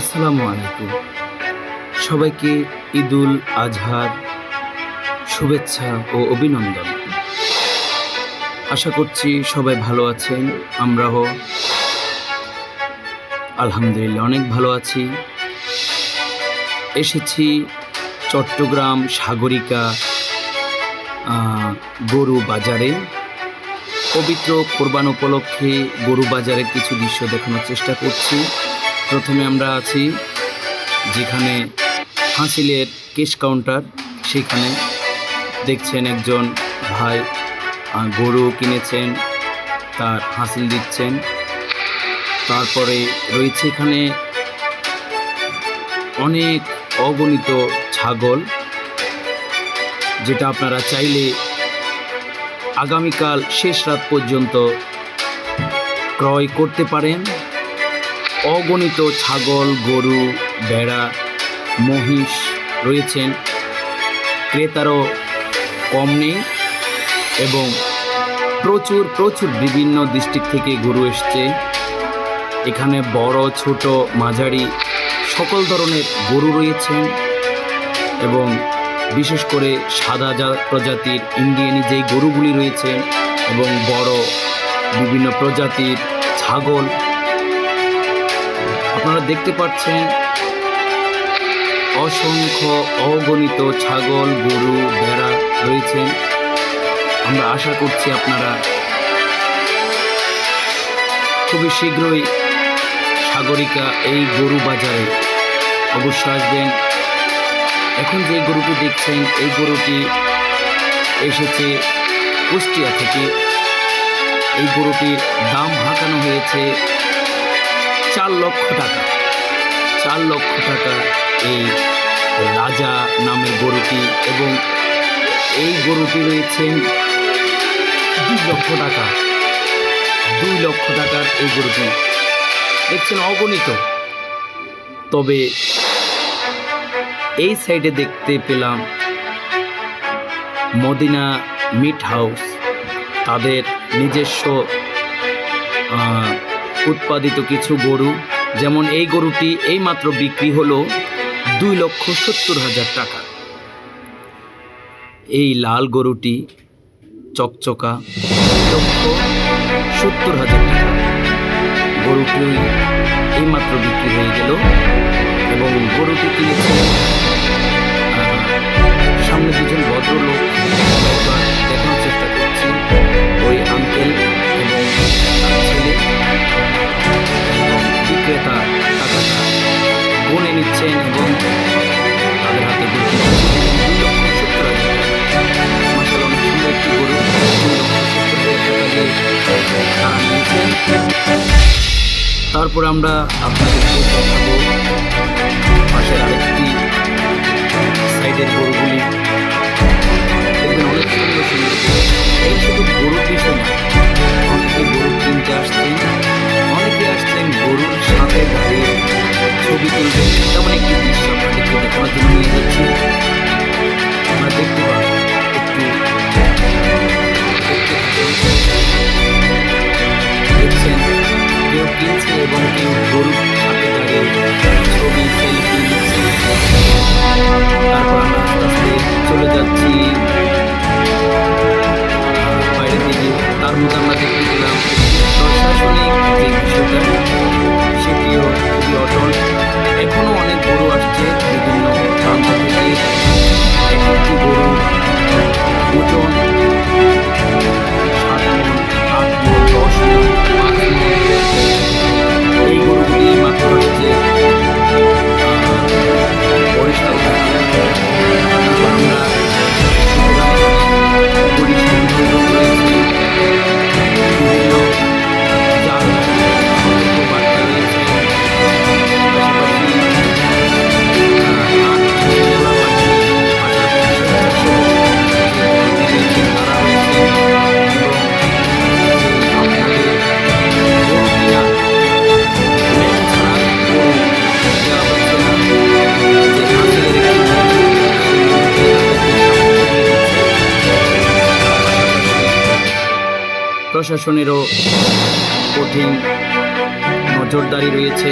আসসালামু আলাইকুম। সবাইকে ঈদুল আজহার শুভেচ্ছা ও অভিনন্দন। আশা করছি সবাই ভালো আছেন, আমরাও আলহামদুলিল্লাহ অনেক ভালো আছি। এসেছি চট্টগ্রাম সাগরিকা গরু বাজারে। পবিত্র কোরবান উপলক্ষে গরু বাজারের কিছু দৃশ্য দেখানোর চেষ্টা করছি। প্রথমে আমরা আছি যেখানে হাসিলের কেশ কাউন্টার, সেখানে দেখছেন একজন ভাই গরু কিনেছেন, তার হাসিল দিচ্ছেন। তারপরে রয়েছে এখানে অনেক অগণিত ছাগল, যেটা আপনারা চাইলে আগামীকাল শেষ রাত পর্যন্ত ক্রয় করতে পারেন। অগণিত ছাগল, গরু, ভেড়া, মহিষ রয়েছেন। ক্রেতারও কম নেই এবং প্রচুর প্রচুর বিভিন্ন ডিস্ট্রিক্ট থেকে গরু এসছে। এখানে বড়, ছোট, মাঝারি সকল ধরনের গরু রয়েছেন এবং বিশেষ করে সাদা প্রজাতির ইন্ডিয়ানি যেই গরুগুলি রয়েছে এবং বড় বিভিন্ন প্রজাতির ছাগল আপনারা দেখতে পাচ্ছেন অসংখ্য অগণিত ছাগল, গরু, ভেড়া রয়েছেন। আমরা আশা করছি আপনারা খুবই শীঘ্রই সাগরিকা এই গরু বাজারে অবশ্য আসবেন। এখন যে গরুটি দেখছেন, এই গরুটি এসেছে কুষ্টিয়া থেকে। এই গরুটির দাম হাঁকানো হয়েছে চার লক্ষ টাকা। চার লক্ষ টাকা এই রাজা নামের গরুটি এবং এই গরুটি রয়েছেন দুই লক্ষ টাকা। দুই লক্ষ টাকার এই গরুটি। দেখছেন, অগণিত। তবে এই সাইডে দেখতে পেলাম মদিনা মিট হাউস। তাদের নিজস্ব উৎপাদিত কিছু গরু, যেমন এই গরুটি এইমাত্র বিক্রি হলো দুই লক্ষ সত্তর হাজার টাকা। এই লাল গরুটি চকচকা লক্ষ সত্তর হাজার টাকা। গরুটি এইমাত্র বিক্রি হয়ে গেল এবং গরুটি কিনেছে তারপর আমরা আপনাদেরকে কিনছে প্রশাসনেরও কঠিন নজরদারি রয়েছে।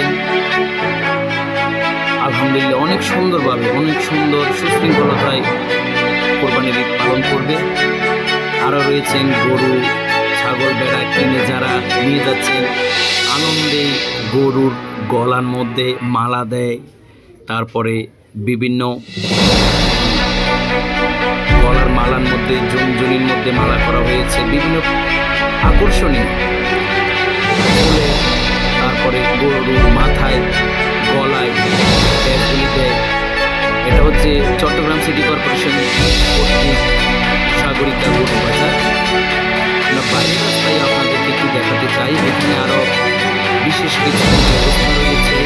আলহামদুলিল্লাহ, অনেক সুন্দরভাবে, অনেক সুন্দর সুশৃঙ্খলতায় কোরবানির ঈদ পালন করবে। আরও রয়েছেন গরু, ছাগল বেড়া কিনে যারা নিয়ে যাচ্ছেন, আনন্দে গরুর গলার মধ্যে মালা দেয়। তারপরে বিভিন্ন গলার মালার মধ্যে জুনজুনির মধ্যে মালা করা হয়েছে। বিভিন্ন আকর্ষণীয়। তারপরে গরুর মাথায়, গলায় এটা হচ্ছে চট্টগ্রাম সিটি কর্পোরেশন কর্তৃক সাগরিকা গরু বাজার। আমরা আপনাদেরকে একটু দেখাতে চাই। এখানে আরও বিশেষ কিছু ব্যবস্থা রয়েছে।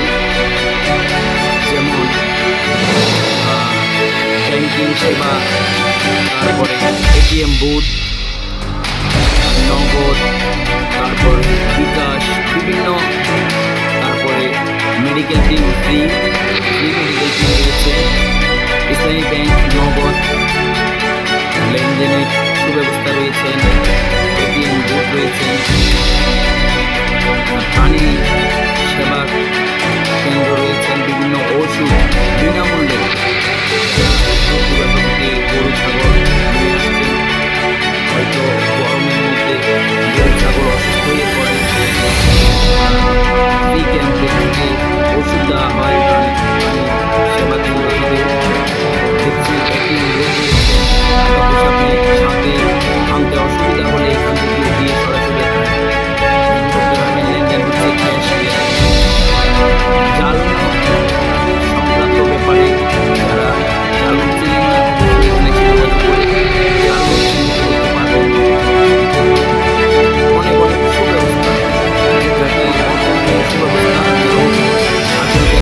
যেমন ব্যাংকিং সেবা, তারপরে এটিএম বুথ নগদ তারপর বিকাশ, বিভিন্ন, তারপরে medical team free free medical team রয়েছে। ইসলামী ব্যাংক নগদ, লেনদেনের সুব্যবস্থা রয়েছে। এটিএম বুথ রয়েছে।